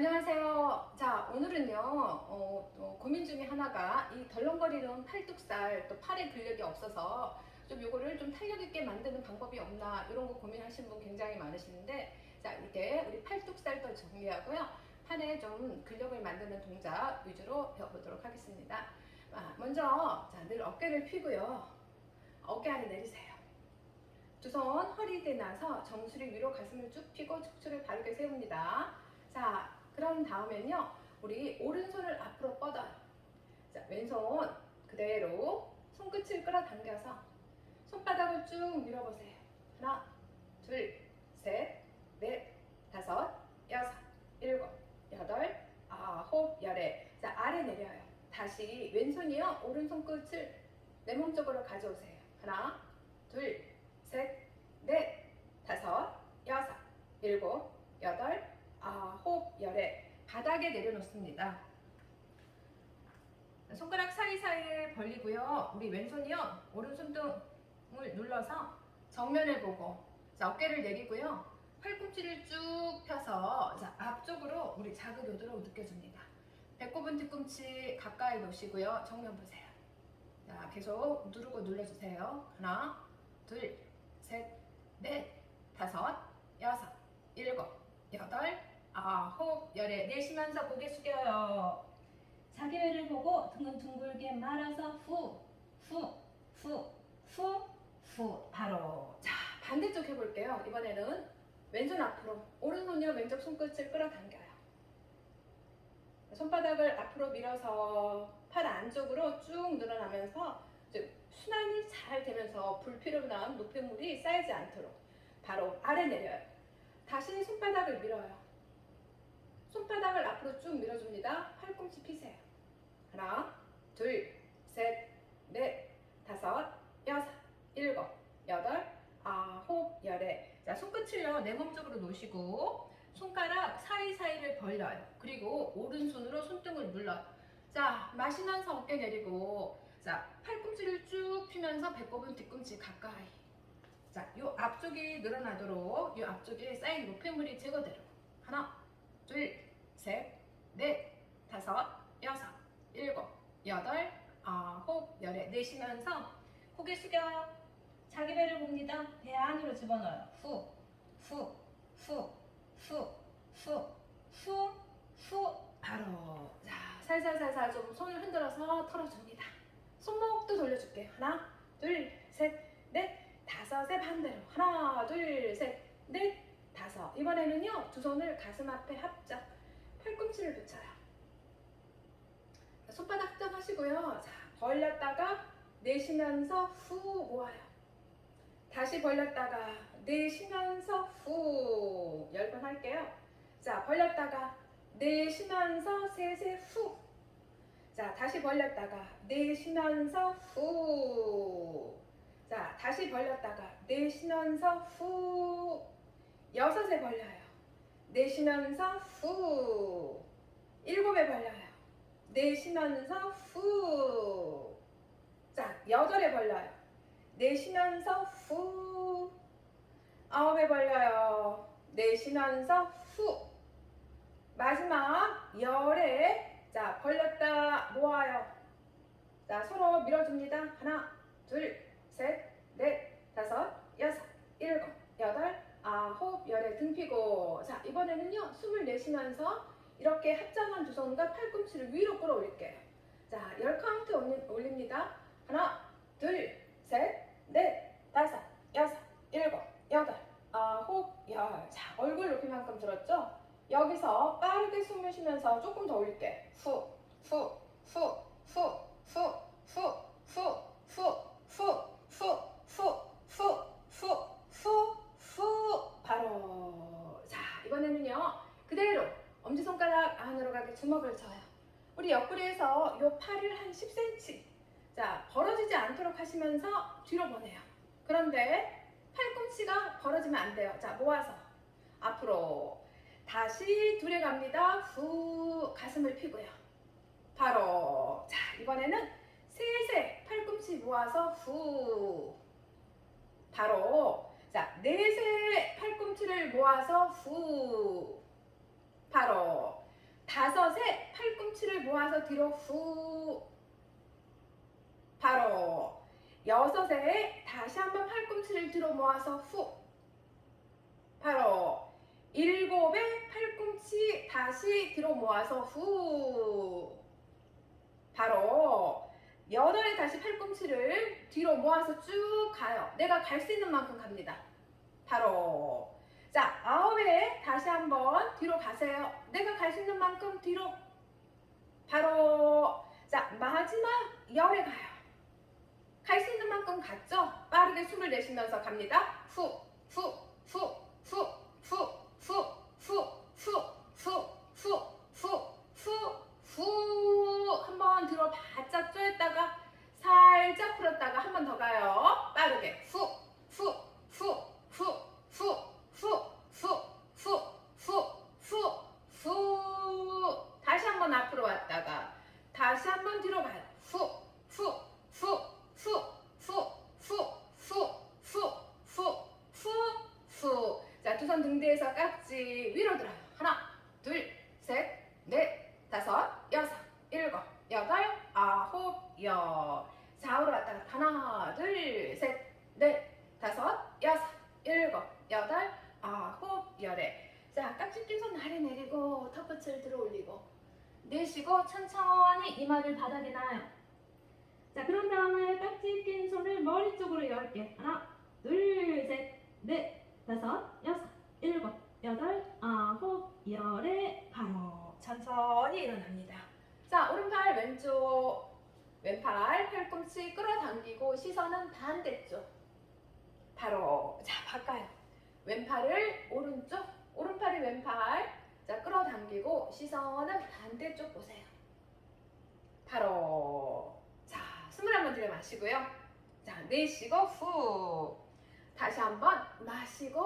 안녕하세요. 자, 오늘은요, 어, 또 고민 중에 하나가 이 덜렁거리는 팔뚝살, 또 팔에 근력이 없어서 좀 요거를 좀 탄력 있게 만드는 방법이 없나, 이런 거 고민하시는 분 굉장히 많으시는데, 자, 이렇게 우리 팔뚝살도 정리하고요. 팔에 좀 근력을 만드는 동작 위주로 배워보도록 하겠습니다. 아, 먼저, 자, 늘 어깨를 펴고요. 어깨 아래 내리세요. 두 손 허리에 나서 정수리 위로 가슴을 쭉 펴고 척추를 바르게 세웁니다. 자, 그런 다음엔요, 우리 오른손을 앞으로 뻗어요. 자, 왼손 그대로 손끝을 끌어당겨서 손바닥을 쭉 밀어보세요. 하나, 둘, 셋, 넷, 다섯, 여섯, 일곱, 여덟, 아홉, 열에. 자, 아래 내려요. 다시 왼손이요, 오른손 끝을 내 몸 쪽으로 가져오세요. 하나, 둘, 셋, 넷, 다섯, 여섯, 일곱, 여덟, 아홉, 열에 바닥에 내려놓습니다. 손가락 사이사이에 벌리고요. 우리 왼손이요. 오른손 등을 눌러서 정면을 보고 자, 어깨를 내리고요. 팔꿈치를 쭉 펴서 자, 앞쪽으로 우리 자극요도로 느껴줍니다. 배꼽은 뒤꿈치 가까이 놓으시고요. 정면 보세요. 자, 계속 누르고 눌러주세요. 하나, 둘, 셋, 넷, 다섯, 여섯, 일곱, 여덟, 아홉, 열에 내쉬면서 고개 숙여요. 자기회를 보고 등은 둥글게 말아서 후, 후, 후, 후, 후. 바로 자 반대쪽 해볼게요. 이번에는 왼손 앞으로 오른손이요 왼쪽 손끝을 끌어당겨요. 손바닥을 앞으로 밀어서 팔 안쪽으로 쭉 늘어나면서 순환이 잘 되면서 불필요한 노폐물이 쌓이지 않도록 바로 아래 내려요. 다시 손바닥을 밀어요. 손바닥을 앞으로 쭉 밀어줍니다. 팔꿈치 피세요. 하나, 둘, 셋, 넷, 다섯, 여섯, 일곱, 여덟, 아홉, 열에. 자, 손끝을요, 내 몸 쪽으로 놓으시고, 손가락 사이사이를 벌려요. 그리고 오른손으로 손등을 눌러요. 자, 마시면서 어깨 내리고, 자, 팔꿈치를 쭉 펴면서 배꼽은 뒤꿈치 가까이. 자, 요 앞쪽이 늘어나도록 요 앞쪽에 쌓인 노폐물이 제거되도록. 하나, 둘, 셋, 넷, 다섯, 여섯, 일곱, 여덟, 아홉, 열에 내쉬면서 고개 숙여. 자기 배를 봅니다. 배 안으로 집어넣어요. 후, 후, 후, 후, 후, 후, 후. 바로 자 살살살살 좀 손을 흔들어서 털어줍니다. 손목도 돌려줄게요. 하나, 둘, 셋, 넷, 다섯에 반대로 하나, 둘, 셋, 넷, 다섯. 이번에는요 두 손을 가슴 앞에 합작, 팔꿈치를 붙여요. 자, 손바닥 합작하시고요. 자 벌렸다가 내쉬면서 후 모아요. 다시 벌렸다가 내쉬면서 후 열 번 할게요. 자 벌렸다가 내쉬면서 세세 후. 자, 다시 벌렸다가 내쉬면서 후. 자, 다시 벌렸다가 내쉬면서 후. 여섯에 벌려요. 내쉬면서 후. 일곱에 벌려요. 내쉬면서 후. 자, 여덟에 벌려요. 내쉬면서 후. 아홉에 벌려요. 내쉬면서 후. 마지막 열에 자 벌렸다 모아요. 자 서로 밀어줍니다. 하나, 둘, 셋, 넷, 다섯, 여섯, 일곱, 여덟, 아홉, 열에 등 피고 자 이번에는요 숨을 내쉬면서 이렇게 합장한 두 손과 팔꿈치를 위로 끌어올릴게요. 자 열 카운트 올리- 올립니다. 하나, 둘, 셋, 넷, 다섯, 여섯, 일곱, 여덟, 아홉, 열. 자 얼굴 높이만큼 들었죠? 여기서 빠르게 숨을 쉬면서 조금 더 올릴게. 후, 후, 후, 후, 후, 후, 후, 후, 후, 후, 후, 후, 후, 후, 후. 바로. 자, 이번에는요. 그대로 엄지손가락 안으로 가게 주먹을 져요. 우리 옆구리에서 요 팔을 한 10cm. 자, 벌어지지 않도록 하시면서 뒤로 보내요. 그런데 팔꿈치가 벌어지면 안 돼요. 자, 모아서 앞으로. 다시 둘에 갑니다. 후 가슴을 피고요. 바로 자 이번에는 셋에 팔꿈치 모아서 후 바로 자 넷에 팔꿈치를 모아서 후 바로 모아서 뒤로 후. 바로 여섯에 다시 한번 팔꿈치를 뒤로 모아서 후. 바로 일곱에 팔꿈치 다시 뒤로 모아서 후. 바로 여덟에 다시 팔꿈치를 뒤로 모아서 쭉 가요. 내가 갈 수 있는 만큼 갑니다. 바로 자 아홉에 다시 한번 뒤로 가세요. 내가 갈 수 있는 만큼 뒤로 바로 자 마지막 열에 가요. 갈 수 있는 만큼 갔죠? 빠르게 숨을 내쉬면서 갑니다. 후, 후, 후, 후, 후, 후, 후, 후, 후, 후, 후. 한번 들어 바짝 조였다가 살짝 풀었다가 한 번 더 가요. 빠르게 후, 후, 후, 후, 후, 후, 후, 후, 후, 후, 후. 다시 한 번 앞으로 왔다가 다시 한 번 뒤로 가요. 후, 후, 후, 후, 후, 후, 후, 후, 후, 후, 후. 자, 두 손 등대에서 깍지 위로 들어요. 하나, 둘, 셋, 넷, 다섯, 여섯, 일곱, 여덟, 아홉, 열. 좌우로 왔다 갔다. 하나, 둘, 셋, 넷, 다섯, 여섯, 일곱, 여덟, 아홉, 열에. 자, 깍지 낀 손 아래 턱끝을 들어 올리고 내쉬고 천천히 이마를 바닥에 놔요. 자, 그런 다음에 깍지 낀 손을 머리 쪽으로 열게. 하나, 둘, 셋, 넷, 다섯, 여섯, 일곱, 여덟, 아홉, 열에 바로 천천히 일어납니다. 자, 오른팔 왼쪽 왼팔 팔꿈치 끌어당기고 시선은 반대쪽. 바로 자, 바꿔요. 왼팔을 오른쪽, 오른팔이 왼팔. 자, 끌어당기고 시선은 반대쪽 보세요. 바로 자, 숨을 한번 들여 마시고요. 자, 내쉬고 후. 다시 한번 마시고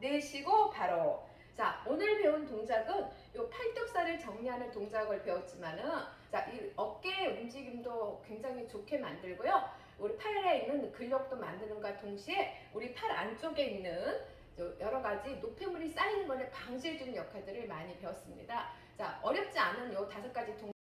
내쉬고 바로 자, 오늘 배운 동작은 요 팔뚝살을 정리하는 동작을 배웠지만은 자, 이 어깨 움직임도 굉장히 좋게 만들고요. 우리 팔에 있는 근력도 만드는과 동시에 우리 팔 안쪽에 있는 여러 가지 노폐물이 쌓이는 것을 방지해주는 역할들을 많이 배웠습니다. 자, 어렵지 않은 요 다섯 가지 동